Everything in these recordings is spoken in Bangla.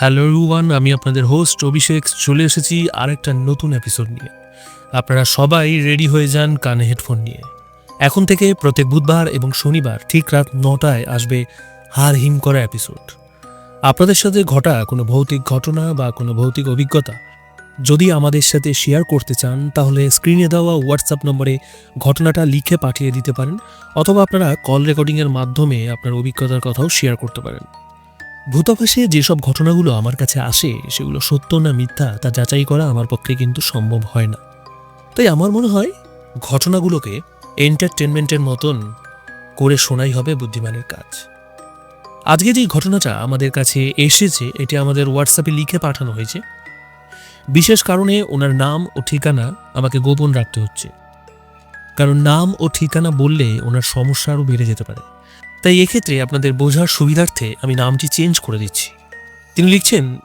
হ্যালো রুয়ান আমি আপনাদের হোস্ট অভিষেক, চলে এসেছি আরেকটা নতুন এপিসোড নিয়ে। আপনারা সবাই রেডি হয়ে যান কানে হেডফোন নিয়ে। এখন থেকে প্রত্যেক বুধবার এবং শনিবার ঠিক রাত নটায় আসবে হার হিম করা এপিসোড আপনাদের সাথে ঘটা কোনো ভৌতিক ঘটনা বা কোনো ভৌতিক অভিজ্ঞতা। যদি আমাদের সাথে শেয়ার করতে চান, তাহলে স্ক্রিনে দেওয়া হোয়াটসঅ্যাপ নম্বরে ঘটনাটা লিখে পাঠিয়ে দিতে পারেন, অথবা আপনারা কল রেকর্ডিংয়ের মাধ্যমে আপনার অভিজ্ঞতার কথাও শেয়ার করতে পারেন। ভূতাভাসে যেসব ঘটনাগুলো আমার কাছে আসে, সেগুলো সত্য না মিথ্যা, তা যাচাই করা আমার পক্ষে কিন্তু সম্ভব হয় না। তাই আমার মনে হয়, ঘটনাগুলোকে এন্টারটেনমেন্টের মতন করে শোনাই হবে বুদ্ধিমানের কাজ। আজকে যে ঘটনাটা আমাদের কাছে এসেছে, এটি আমাদের হোয়াটসঅ্যাপে লিখে পাঠানো হয়েছে। বিশেষ কারণে ওনার নাম ও ঠিকানা আমাকে গোপন রাখতে হচ্ছে। কারণ নাম ও ঠিকানা বললে ওনার সমস্যা আরও বেড়ে যেতে পারে। তাই এক্ষেত্রে আপনাদের বোঝার সুবিধার্থে আমি নামটি চেঞ্জ করে দিচ্ছি। তিনি লিখছেন,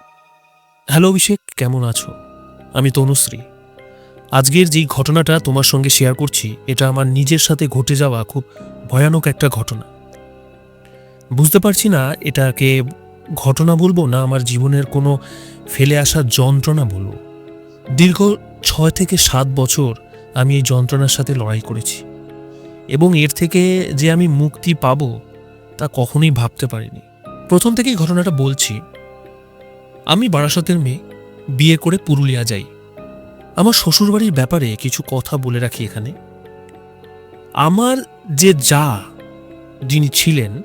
হ্যালো অভিষেক, কেমন আছো? আমি তনুশ্রী। আজকের যেই ঘটনাটা তোমার সঙ্গে শেয়ার করছি, এটা আমার নিজের সাথে ঘটে যাওয়া খুব ভয়ানক একটা ঘটনা। বুঝতে পারছি না, এটাকে ঘটনা বলব না আমার জীবনের কোনো ফেলে আসা যন্ত্রণা বলব। দীর্ঘ ছয় থেকে সাত বছর আমি এই যন্ত্রণার সাথে লড়াই করেছি। এবং এর থেকে যে আমি মুক্তি পাব তা কখনোই ভাবতে পারিনি। প্রথম থেকেই ঘটনাটা বলছি, আমি বারাসতের মেয়ে বিয়ে করে পুরুলিয়া যাই। আমার শ্বশুরবাড়ির ব্যাপারে কিছু কথা বলে রাখি এখানে। আমার যে যা যিনি ছিলেন,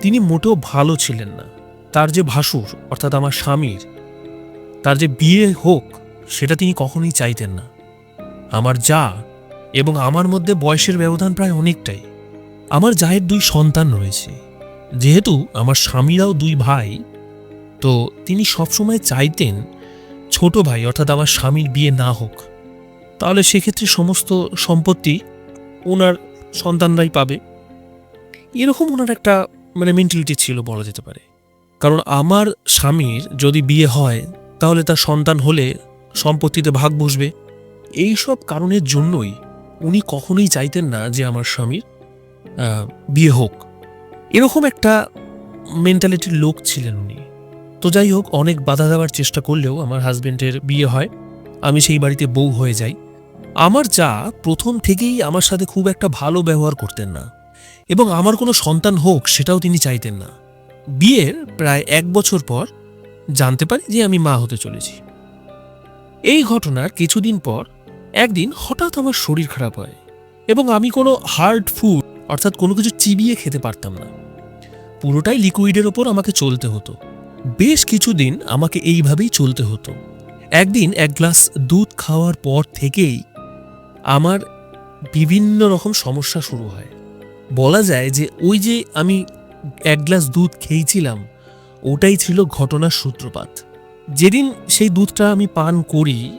তিনি মোটেও ভালো ছিলেন না। তার যে ভাসুর, অর্থাৎ আমার স্বামীর, তার যে বিয়ে হোক, সেটা তিনি কখনোই চাইতেন না। আমার যা এবং আমার মধ্যে বয়সের ব্যবধান প্রায় অনেকটাই। আমার জায়ের দুই সন্তান রয়েছে। যেহেতু আমার স্বামীরাও দুই ভাই, তো তিনি সবসময় চাইতেন ছোট ভাই, অর্থাৎ আমার স্বামীর বিয়ে না হোক। তাহলে সেক্ষেত্রে সমস্ত সম্পত্তি ওনার সন্তানরাই পাবে। এরকম ওনার একটা মানে মেন্টালিটি ছিল বলা যেতে পারে। কারণ আমার স্বামীর যদি বিয়ে হয়, তাহলে তার সন্তান হলে সম্পত্তিতে ভাগ বসবে। এই সব কারণের জন্যই উনি কখনোই চাইতেন না যে আমার স্বামীর বিয়ে হোক। এরকম একটা মেন্টালিটির লোক ছিলেন উনি। তো যাই হোক, অনেক বাধা দেওয়ার চেষ্টা করলেও আমার হাজবেন্ডের বিয়ে হয়। আমি সেই বাড়িতে বউ হয়ে যাই। আমার যা, প্রথম থেকেই আমার সাথে খুব একটা ভালো ব্যবহার করতেন না। এবং আমার কোনো সন্তান হোক, সেটাও তিনি চাইতেন না। বিয়ের প্রায় এক বছর পর জানতে পারি যে আমি মা হতে চলেছি। এই ঘটনার কিছুদিন পর একদিন হঠাৎ আমার শরীর খারাপ হয় এবং আমি কোনো হার্ড ফুড অর্থাৎ কোনো কিছু চিবিয়ে খেতে পারতাম না। পুরোটাই লিকুইডের ওপর আমাকে চলতে হতো। বেশ কিছুদিন আমাকে এইভাবেই চলতে হতো। একদিন এক গ্লাস দুধ খাওয়ার পর থেকেই আমার বিভিন্ন রকম সমস্যা শুরু হয়। বলা যায় যে ওই যে আমি এক গ্লাস দুধ খেয়েছিলাম, ওটাই ছিল ঘটনার সূত্রপাত। যেদিন সেই দুধটা আমি পান করি,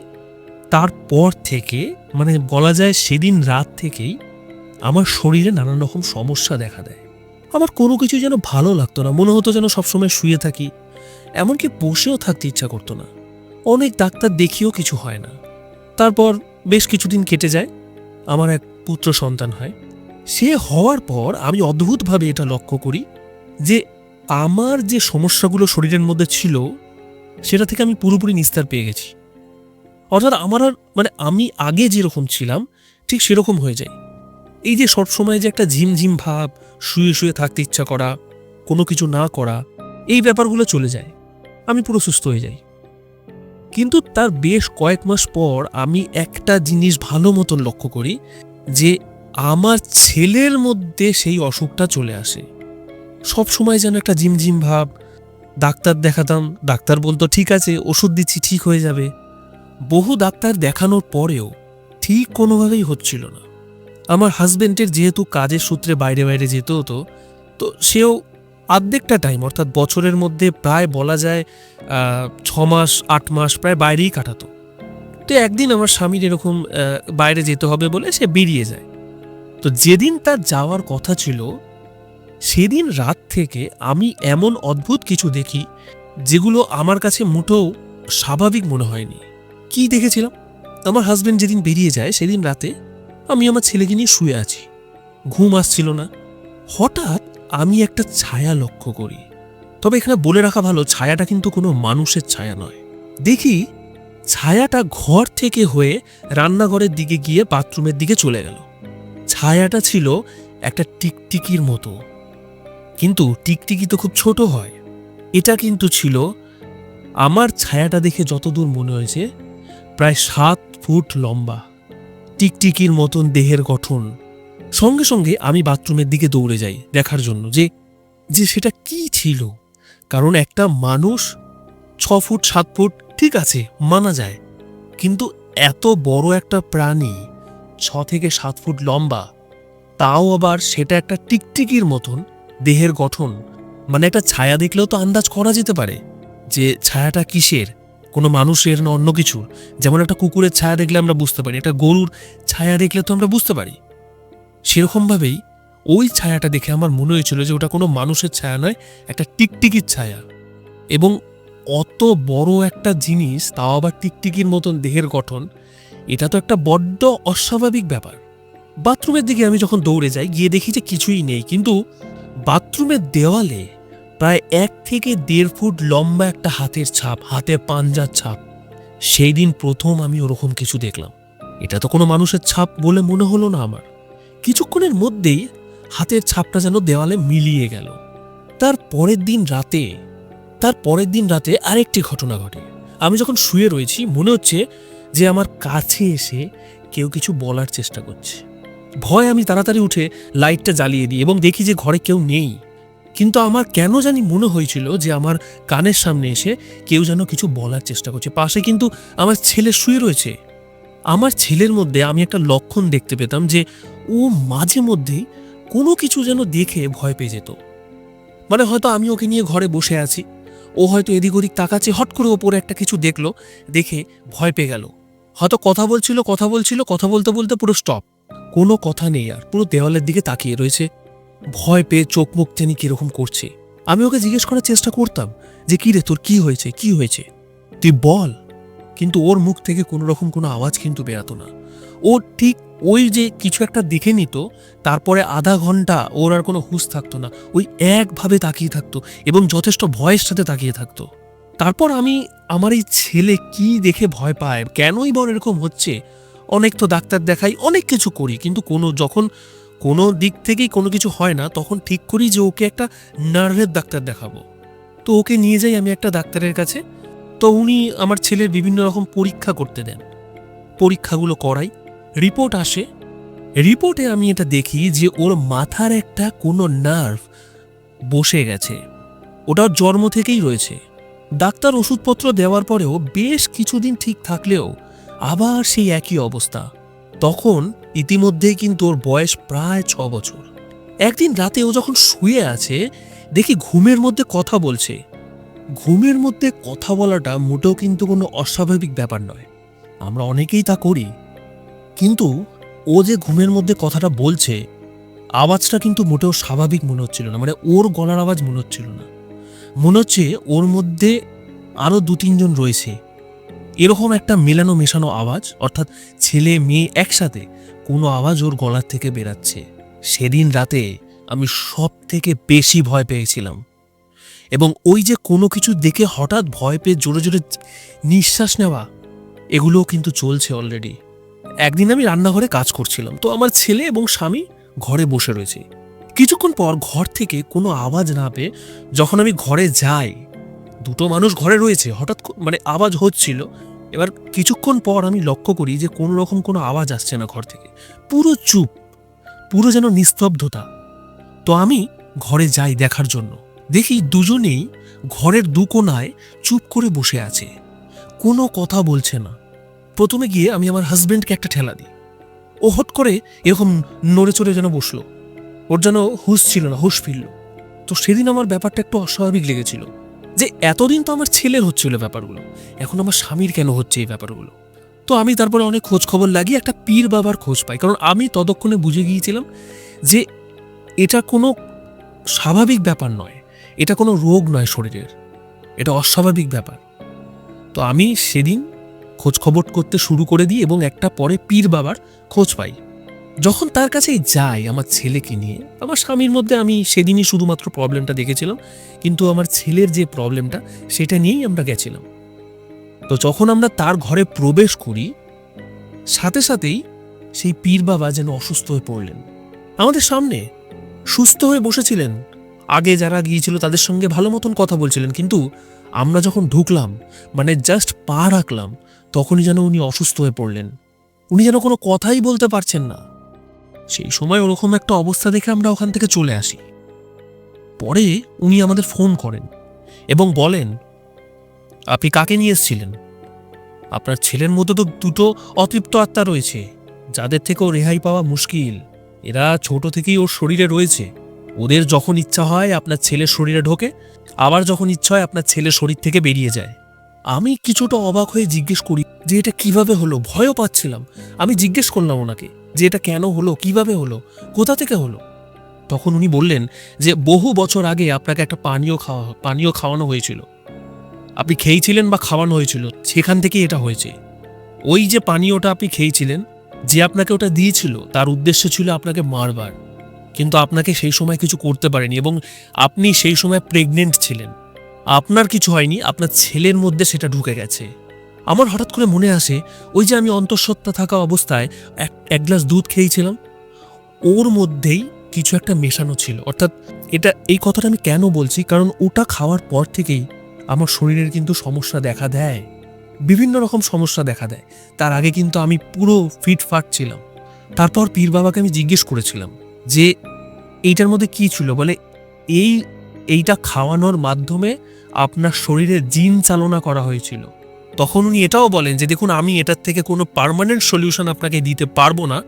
তারপর থেকে মানে বলা যায় সেদিন রাত থেকেই আমার শরীরে নানান রকম সমস্যা দেখা দেয়। আমার কোনো কিছু যেন ভালো লাগতো না, মনে হতো যেন সবসময় শুয়ে থাকি। এমনকি বসেও থাকতে ইচ্ছা করতো না। অনেক ডাক্তার দেখিয়েও কিছু হয় না। তারপর বেশ কিছুদিন কেটে যায়। আমার এক পুত্র সন্তান হয়। সে হওয়ার পর আমি অদ্ভুতভাবে এটা লক্ষ্য করি যে আমার যে সমস্যাগুলো শরীরের মধ্যে ছিল, সেটা থেকে আমি পুরোপুরি নিস্তার পেয়ে গেছি। অর্থাৎ আমার আর মানে আমি আগে যেরকম ছিলাম, ঠিক সেরকম হয়ে যায়। এই যে সবসময় যে একটা ঝিমঝিম ভাব শুয়ে শুয়ে থাকতে ইচ্ছা করা, কোনো কিছু না করা, এই ব্যাপারগুলো চলে যায়। আমি পুরো সুস্থ হয়ে যাই। কিন্তু তার বেশ কয়েক মাস পর আমি একটা জিনিস ভালো মতন লক্ষ্য করি, যে আমার ছেলের মধ্যে সেই অসুখটা চলে আসে। সব সময় যেন একটা ঝিমঝিম ভাব, ডাক্তার দেখাতাম, ডাক্তার বলতো, ঠিক আছে, ওষুধ দিচ্ছি, ঠিক হয়ে যাবে। বহু ডাক্তার দেখানোর পরেও ঠিক কোনোভাবেই হচ্ছিল না। আমার হাজবেন্ডের যেহেতু কাজের সূত্রে বাইরে বাইরে যেতে হতো, তো সেও আর্ধেকটা টাইম অর্থাৎ বছরের মধ্যে প্রায় বলা যায় ছ মাস, আট মাস প্রায় বাইরেই কাটাতো। তো একদিন আমার স্বামীর এরকম বাইরে যেতে হবে বলে সে বেরিয়ে যায়। তো যেদিন তার যাওয়ার কথা ছিল, সেদিন রাত থেকে আমি এমন অদ্ভুত কিছু দেখি, যেগুলো আমার কাছে মোটেও স্বাভাবিক মনে হয়নি। কি দেখেছিলাম? আমার হাজবেন্ড যেদিন বেরিয়ে যায়, সেদিন রাতে আমি আমার ছেলেকে নিয়ে শুয়ে আছি। ঘুম আসছিল না। হঠাৎ আমি একটা ছায়া লক্ষ্য করি। তবে এখানে বলে রাখা ভালো, ছায়াটা কিন্তু কোনো মানুষের ছায়া নয়। দেখি, ছায়াটা ঘর থেকে হয়ে রান্নাঘরের দিকে গিয়ে বাথরুমের দিকে চলে গেল। ছায়াটা ছিল একটা টিকটিকির মতো। কিন্তু টিকটিকি তো খুব ছোট হয়। এটা কিন্তু ছিল, আমার ছায়াটা দেখে যতদূর মনে হয়েছে, প্রায় সাত ফুট লম্বা। টিকটিকির মতন দেহের গঠন। সঙ্গে সঙ্গে আমি বাথরুমের দিকে দৌড়ে যাই দেখার জন্য যে যে সেটা কি ছিল? কারণ একটা মানুষ ছ ফুট, সাত ফুট, ঠিক আছে, মানা যায়। কিন্তু এত বড় একটা প্রাণী ছ থেকে সাত ফুট লম্বা, তাও আবার সেটা একটা টিকটিকির মতন দেহের গঠন। মানে একটা ছায়া দেখলেও তো আন্দাজ করা যেতে পারে যে ছায়াটা কিসের? কোনো মানুষের না অন্য কিছুর যেমন একটা কুকুরের ছায়া দেখলে আমরা বুঝতে পারি, একটা গরুর ছায়া দেখলে তো আমরা বুঝতে পারি। সেরকমভাবেই ওই ছায়াটা দেখে আমার মনে হয়েছিল যে ওটা কোনো মানুষের ছায়া নয়, একটা টিকটিকির ছায়া। এবং অত বড় একটা জিনিস, তাও আবার টিকটিকির মতন দেহের গঠন, এটা তো একটা বড্ড অস্বাভাবিক ব্যাপার। বাথরুমের দিকে আমি যখন দৌড়ে যাই, গিয়ে দেখি যে কিছুই নেই। কিন্তু বাথরুমের দেওয়ালে প্রায় এক থেকে দেড় ফুট লম্বা একটা হাতের ছাপ হাতে পাঞ্জার ছাপ। সেই দিন প্রথম আমি ওরকম কিছু দেখলাম। এটা তো কোনো মানুষের ছাপ বলে মনে হলো না আমার। কিছুক্ষণের মধ্যেই হাতের ছাপটা যেন দেওয়ালে মিলিয়ে গেল। তার পরের দিন রাতে, তার পরের দিন রাতে আরেকটি ঘটনা ঘটে। আমি যখন শুয়ে রয়েছি, মনে হচ্ছে যে আমার কাছে এসে কেউ কিছু বলার চেষ্টা করছে। ভয় আমি তাড়াতাড়ি উঠে লাইটটা জ্বালিয়ে দিই এবং দেখি যে ঘরে কেউ নেই। কিন্তু আমার কেন জানি মনে হয়েছিল যে আমার কানের সামনে এসে কেউ যেন কিছু বলার চেষ্টা করছে। পাশে কিন্তু আমার ছেলে শুয়ে রয়েছে। আমার ছেলের মধ্যে আমি একটা লক্ষণ দেখতে পেতাম যে ও মাঝে মধ্যেই কোনো কিছু যেন দেখে ভয় পেয়ে যেত। মানে হয়তো আমি ওকে নিয়ে ঘরে বসে আছি। ও হয়তো এদিক ওদিক তাকাচ্ছে, হট করে ওপরে একটা কিছু দেখল, দেখে ভয় পেয়ে গেল। হয়তো কথা বলছিল কথা বলছিল, কথা বলতে বলতে পুরো স্টপ কোনো কথা নেই আর, পুরো দেওয়ালের দিকে তাকিয়ে রয়েছে। ভয় পেয়ে চোখ মুখ টেনে কীরকম করছে? আমি ওকে জিজ্ঞেস করার চেষ্টা করতাম যে, কি রে, তোর কি হয়েছে? কি হয়েছে? তুই বল। কিন্তু ওর মুখ থেকে কোনো রকম কোনো আওয়াজ কিন্তু বেরাতো না। ও ঠিক ওই যে কিছু একটা দেখে নিত, তারপরে আধা ঘণ্টা ওর আর কোনো হুঁশ থাকতো না। ওই একভাবে তাকিয়ে থাকতো এবং যথেষ্ট ভয়ের সাথে তাকিয়ে থাকতো। তারপর আমি, আমার এই ছেলে কি দেখে ভয় পায়? কেনই বল এরকম হচ্ছে? অনেক তো ডাক্তার দেখাই, অনেক কিছু করি, কিন্তু কোনো, যখন কোনো দিক থেকেই কোনো কিছু হয় না, তখন ঠিক করি যে ওকে একটা নার্ভের ডাক্তার দেখাবো। তো ওকে নিয়ে যাই আমি একটা ডাক্তারের কাছে। তো উনি আমার ছেলের বিভিন্ন রকম পরীক্ষা করতে দেন। পরীক্ষাগুলো করাই। রিপোর্ট আসে। রিপোর্টে আমি এটা দেখি যে ওর মাথার একটা কোনো নার্ভ বসে গেছে। ওটা জন্ম থেকেই রয়েছে। ডাক্তার ওষুধপত্র দেওয়ার পরেও বেশ কিছুদিন ঠিক থাকলেও আবার সেই একই অবস্থা। তখন ইতিমধ্যেই কিন্তু ওর বয়স প্রায় ছ বছর। একদিন রাতে ও যখন শুয়ে আছে, দেখি ঘুমের মধ্যে কথা বলছে। ঘুমের মধ্যে কথা বলাটা মোটেও কিন্তু কোনো অস্বাভাবিক ব্যাপার নয়। আমরা অনেকেই তা করি। কিন্তু ও যে ঘুমের মধ্যে কথাটা বলছে, আওয়াজটা কিন্তু মোটেও স্বাভাবিক মনে হচ্ছিল না। মানে ওর গলার আওয়াজ মনে হচ্ছিল না। মনে হচ্ছে ওর মধ্যে আরও দু তিনজন রয়েছে। এরকম একটা মেলানো মেশানো আওয়াজ, অর্থাৎ ছেলে মেয়ে একসাথে কোনো আওয়াজ ওর গলার থেকে বেরাচ্ছে। সেদিন রাতে আমি সব থেকে বেশি ভয় পেয়েছিলাম। এবং ওই যে কোনো কিছু দেখে হঠাৎ ভয় পেয়ে জোরে জোরে নিঃশ্বাস নেওয়া, এগুলোও কিন্তু চলছে অলরেডি একদিন আমি রান্নাঘরে কাজ করছিলাম, তো আমার ছেলে এবং স্বামী ঘরে বসে রয়েছে। কিছুক্ষণ পর ঘর থেকে কোনো আওয়াজ না পেয়ে যখন আমি ঘরে যাই, দুটো মানুষ ঘরে রয়েছে, হঠাৎ মানে আওয়াজ হচ্ছিল এবার কিছুক্ষণ পর আমি লক্ষ্য করি যে কোনো রকম কোনো আওয়াজ আসছে না ঘর থেকে। পুরো চুপ, পুরো যেন নিস্তব্ধতা। তো আমি ঘরে যাই দেখার জন্য। দেখি দুজনেই ঘরের দু কোনায় চুপ করে বসে আছে। কোনো কথা বলছে না। প্রথমে গিয়ে আমি আমার হাজব্যান্ডকে একটা ঠেলা দিই। ও হট করে এরকম নড়ে চড়ে যেন বসল। ওর যেন হুঁশ ছিল না, হুঁশ ফিরল। তো সেদিন আমার ব্যাপারটা একটু অস্বাভাবিক লেগেছিল। যে এতদিন তো আমার ছেলের হচ্ছিল ব্যাপারগুলো, এখন আমার স্বামীর কেন হচ্ছে এই ব্যাপারগুলো? তো আমি তারপরে অনেক খোঁজ খবর লাগিয়ে একটা পীর বাবার খোঁজ পাই, কারণ আমি ততক্ষণে বুঝে গিয়েছিলাম যে এটা কোনো স্বাভাবিক ব্যাপার নয়, এটা কোনো রোগ নয় শরীরের, এটা অস্বাভাবিক ব্যাপার। তো আমি সেদিন খোঁজ খবর করতে শুরু করে দিই এবং একটা পরে পীর বাবার খোঁজ পাই। যখন তার কাছেই যাই আমার ছেলেকে নিয়ে, আমার স্বামীর মধ্যে আমি সেদিনই শুধুমাত্র প্রবলেমটা দেখেছিলাম, কিন্তু আমার ছেলের যে প্রবলেমটা সেটা নিয়েই আমরা গেছিলাম। তো যখন আমরা তার ঘরে প্রবেশ করি, সাথে সাথেই সেই পীর বাবা যেন অসুস্থ হয়ে পড়লেন। আমাদের সামনে সুস্থ হয়ে বসেছিলেন। আগে যারা গিয়েছিল তাদের সঙ্গে ভালো মতন কথা বলছিলেন, কিন্তু আমরা যখন ঢুকলাম মানে জাস্ট পা রাখলাম, তখনই যেন উনি অসুস্থ হয়ে পড়লেন। উনি যেন কোনো কথাই বলতে পারছেন না। সেই সময় ওরকম একটা অবস্থা দেখে আমরা ওখান থেকে চলে আসি। পরে উনি আমাদের ফোন করেন এবং বলেন, আপনি কাকে নিয়ে এসেছিলেন? আপনার ছেলের মধ্যে তো দুটো অতৃপ্ত আত্মা রয়েছে, যাদের থেকেও রেহাই পাওয়া মুশকিল। এরা ছোট থেকেই ওর শরীরে রয়েছে। ওদের যখন ইচ্ছা হয় আপনার ছেলের শরীরে ঢোকে, আবার যখন ইচ্ছা হয় আপনার ছেলের শরীর থেকে বেরিয়ে যায়। আমি কিছুটা অবাক হয়ে জিজ্ঞেস করি যে এটা কীভাবে হলো? ভয়ও পাচ্ছিলাম। আমি জিজ্ঞেস করলাম ওনাকে যে এটা কেন হলো, কীভাবে হলো, কোথা থেকে হলো? তখন উনি বললেন যে বহু বছর আগে আপনাকে একটা পানীয় খাওয়া, পানীয় খাওয়ানো হয়েছিল। আপনি খেয়েছিলেন বা খাওয়ানো হয়েছিল, সেখান থেকেই এটা হয়েছে। ওই যে পানীয়টা আপনি খেয়েছিলেন, যে আপনাকে ওটা দিয়েছিল, তার উদ্দেশ্য ছিল আপনাকে মারবার। কিন্তু আপনাকে সেই সময় কিছু করতে পারেনি এবং আপনি সেই সময় প্রেগনেন্ট ছিলেন। আপনার কিছু হয়নি, আপনার ছেলের মধ্যে সেটা ঢুকে গেছে। আমার হঠাৎ করে মনে আসে, ওই যে আমি অন্তঃসত্ত্বা থাকা অবস্থায় এক এক গ্লাস দুধ খেয়েছিলাম। ওর মধ্যেই কিছু একটা মেশানো ছিল। অর্থাৎ এটা, এই কথাটা আমি কেন বলছি? কারণ ওটা খাওয়ার পর থেকেই আমার শরীরের কিন্তু সমস্যা দেখা দেয়। বিভিন্ন রকম সমস্যা দেখা দেয়। তার আগে কিন্তু আমি পুরো ফিটফাট ছিলাম। তারপর পীর বাবাকে আমি জিজ্ঞেস করেছিলাম যে, এইটার মধ্যে কি ছিল? বলে, এই, এইটা খাওয়ানোর মাধ্যমে আপনার শরীরে জিন চালনা করা হয়েছিল। তখন উনি এটাও বলেন যে, দেখুন, আমি এটার থেকে কোনো পার্মানেন্ট সলিউশন আপনাকে দিতে পারব না।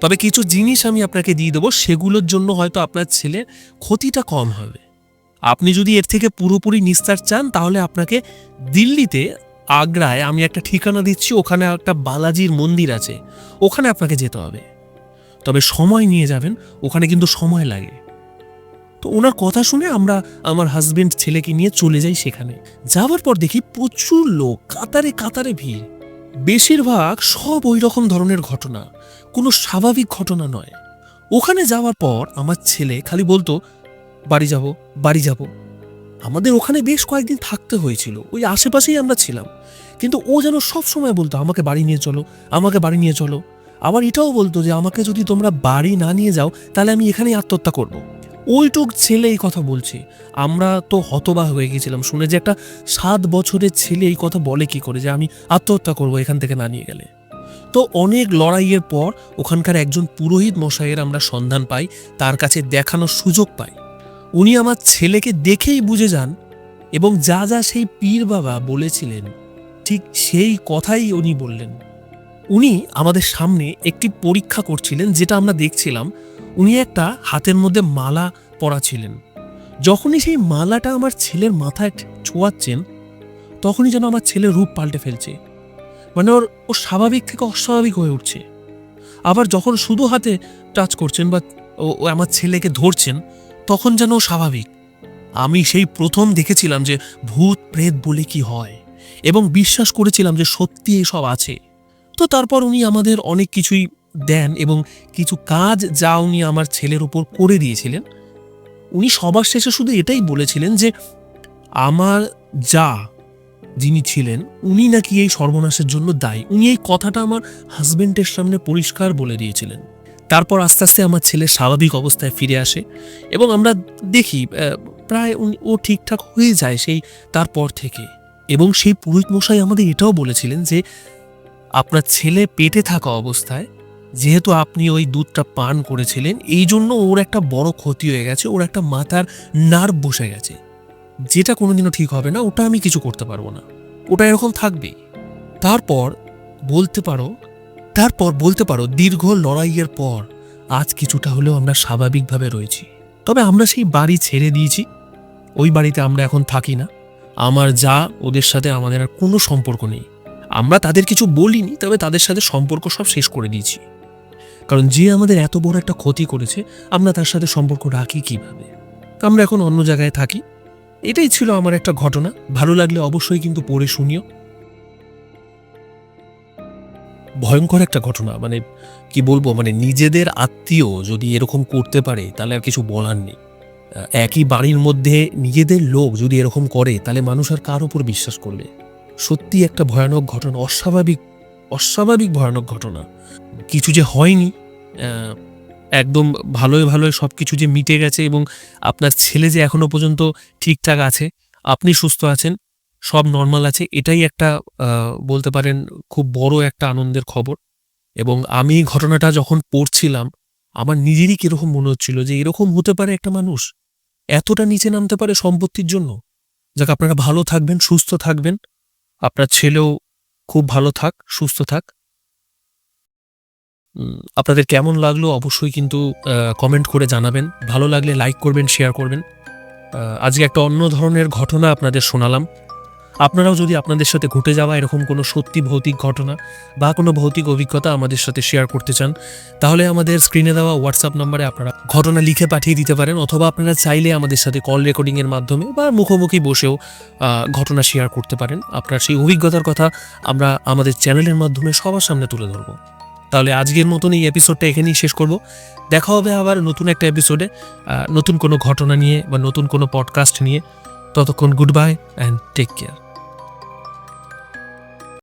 তবে কিছু জিনিস আমি আপনাকে দিয়ে দেবো, সেগুলোর জন্য হয়তো আপনার ছেলের ক্ষতিটা কম হবে। আপনি যদি এর থেকে পুরোপুরি নিস্তার চান, তাহলে আপনাকে দিল্লিতে, আগ্রায় আমি একটা ঠিকানা দিচ্ছি, ওখানে একটা বালাজির মন্দির আছে। ওখানে আপনাকে যেতে হবে। তবে সময় নিয়ে যাবেন, ওখানে কিন্তু সময় লাগে। তো ওনার কথা শুনে আমরা আমার হাজবেন্ড ছেলেকে নিয়ে চলে যাই সেখানে। যাওয়ার পর দেখি প্রচুর লোক, কাতারে কাতারে ভিড়। বেশিরভাগ সব ওই রকম ধরনের ঘটনা, কোনো স্বাভাবিক ঘটনা নয়। ওখানে যাওয়ার পর আমার ছেলে খালি বলতো, বাড়ি যাব বাড়ি যাব। আমাদের ওখানে বেশ কয়েকদিন থাকতে হয়েছিল, ওই আশেপাশেই আমরা ছিলাম। কিন্তু ও যেন সব সময় বলতো, আমাকে বাড়ি নিয়ে চলো, আমাকে বাড়ি নিয়ে চলো। আবার এটাও বলতো যে, আমাকে যদি তোমরা বাড়ি না নিয়ে যাও, তাহলে আমি এখানেই আত্মহত্যা করব। ওইটুক ছেলে এই কথা বলছে। আমরা তো হতবাক হয়ে গেছিলাম, শুনে যে একটা সাত বছরের ছেলে এই কথা বলে কি করে, যে আমি আত্মহত্যা করব এখান থেকে না নিয়ে গেলে। তো অনেক লড়াইয়ের পর ওখানকার একজন পুরোহিত মশাইয়ের আমরা সন্ধান পাই, তার কাছে দেখানোর সুযোগ পাই। উনি আমার ছেলেকে দেখেই বুঝে যান এবং যা যা সেই পীর বাবা বলেছিলেন, ঠিক সেই কথাই উনি বললেন। উনি আমাদের সামনে একটি পরীক্ষা করছিলেন, যেটা আমরা দেখছিলাম উনি একটা হাতের মধ্যে মালা পরা ছিলেন যখনই সেই মালাটা আমার ছেলের মাথায় ছোঁয়াচ্ছেন, তখনই যেন আমার ছেলের রূপ পাল্টে ফেলছে। মানে ওর, ও স্বাভাবিক থেকে অস্বাভাবিক হয়ে উঠছে। আবার যখন শুধু হাতে টাচ করছেন বা ও আমার ছেলেকে ধরছেন, তখন যেন ও স্বাভাবিক। আমি সেই প্রথম দেখেছিলাম যে ভূত প্রেত বলে কি হয় এবং বিশ্বাস করেছিলাম যে সত্যি এসব আছে। তো তারপর উনি আমাদের অনেক কিছুই দেন এবং কিছু কাজ যা উনি আমার ছেলের উপর করে দিয়েছিলেন। উনি সবার শেষে শুধু এটাই বলেছিলেন যে, আমার যা যিনি ছিলেন, উনি নাকি এই সর্বনাশের জন্য দায়ী। উনি এই কথাটা আমার হাজবেন্ডের সামনে পরিষ্কার বলে দিয়েছিলেন। তারপর আস্তে আস্তে আমার ছেলে স্বাভাবিক অবস্থায় ফিরে আসে এবং আমরা দেখি প্রায় উনি- ও ঠিকঠাক হয়ে যায় সেই তারপর থেকে। এবং সেই পুরোহিত মশাই আমাদের এটাও বলেছিলেন যে, আপনার ছেলে পেটে থাকা অবস্থায় যেহেতু আপনি ওই দুধটা পান করেছিলেন, এই জন্য ওর একটা বড় ক্ষতি হয়ে গেছে, ওর একটা মাথার নার্ভ বসে গেছে। যেটা কোনোদিনও ঠিক হবে না, ওটা আমি কিছু করতে পারব না। ওটা এরকম থাকবেই। তারপর বলতে পারো, তারপর বলতে পারো, দীর্ঘ লড়াইয়ের পর আজ কিছুটা হলেও আমরা স্বাভাবিকভাবে রয়েছি। তবে আমরা সেই বাড়ি ছেড়ে দিয়েছি। ওই বাড়িতে আমরা এখন থাকি না। আমার যা, ওদের সাথে আমাদের আর কোনো সম্পর্ক নেই। আমরা তাদের কিছু বলিনি, তবে তাদের সাথে সম্পর্ক সব শেষ করে দিয়েছি। কারণ যে আমাদের এত বড় একটা ক্ষতি করেছে, আমরা তার সাথে সম্পর্ক রাখি কীভাবে? আমরা এখন অন্য জায়গায় থাকি। এটাই ছিল আমার একটা ঘটনা। ভালো লাগলে অবশ্যই কিন্তু পড়ে শুনিও। ভয়ঙ্কর একটা ঘটনা মানে কি বলব মানে নিজেদের আত্মীয় যদি এরকম করতে পারে, তাহলে আর কিছু বলার নেই। একই বাড়ির মধ্যে নিজেদের লোক যদি এরকম করে, তাহলে মানুষ আর কার উপর বিশ্বাস করবে? সত্যি একটা ভয়ানক ঘটনা, অস্বাভাবিক অস্বাভাবিক ভয়ানক ঘটনা। কিছু যে হয়নি একদম ভালোই ভালোই সব কিছু যে মিটে গেছে এবং আপনার ছেলে যে এখনও পর্যন্ত ঠিকঠাক আছে, আপনি সুস্থ আছেন, সব নর্মাল আছে, এটাই একটা বলতে পারেন খুব বড় একটা আনন্দের খবর। এবং আমি ঘটনাটা যখন পড়ছিলাম, আমার নিজেরই কীরকম মনে হচ্ছিল যে এরকম হতে পারে একটা মানুষ এতটা নিচে নামতে পারে সম্পত্তির জন্য। যাক, আপনারা ভালো থাকবেন, সুস্থ থাকবেন। আপনার ছেলেও খুব ভালো থাক, সুস্থ থাক। আপনাদের কেমন লাগল অবশ্যই কিন্তু কমেন্ট করে জানাবেন। ভালো লাগলে লাইক করবেন শেয়ার করবেন। আজকে একটা অন্য ধরনের ঘটনা আপনাদের শোনালাম। আপনারাও যদি আপনাদের সাথে ঘটে যাওয়া এরকম কোনো সত্যি ভৌতিক ঘটনা বা কোনো ভৌতিক অভিজ্ঞতা আমাদের সাথে শেয়ার করতে চান, তাহলে আমাদের স্ক্রিনে দেওয়া হোয়াটসঅ্যাপ নম্বরে আপনারা ঘটনা লিখে পাঠিয়ে দিতে পারেন অথবা আপনারা চাইলে আমাদের সাথে কল রেকর্ডিংয়ের মাধ্যমে বা মুখোমুখি বসেও ঘটনা শেয়ার করতে পারেন। আপনার সেই অভিজ্ঞতার কথা আমরা আমাদের চ্যানেলের মাধ্যমে সবার সামনে তুলে ধরবো। তাহলে আজকের মতন এই এপিসোডটা এখানেই শেষ করব। দেখা হবে আবার নতুন একটা এপিসোডে নতুন কোনো ঘটনা নিয়ে বা নতুন কোনো পডকাস্ট নিয়ে। ততক্ষণ good bye and take care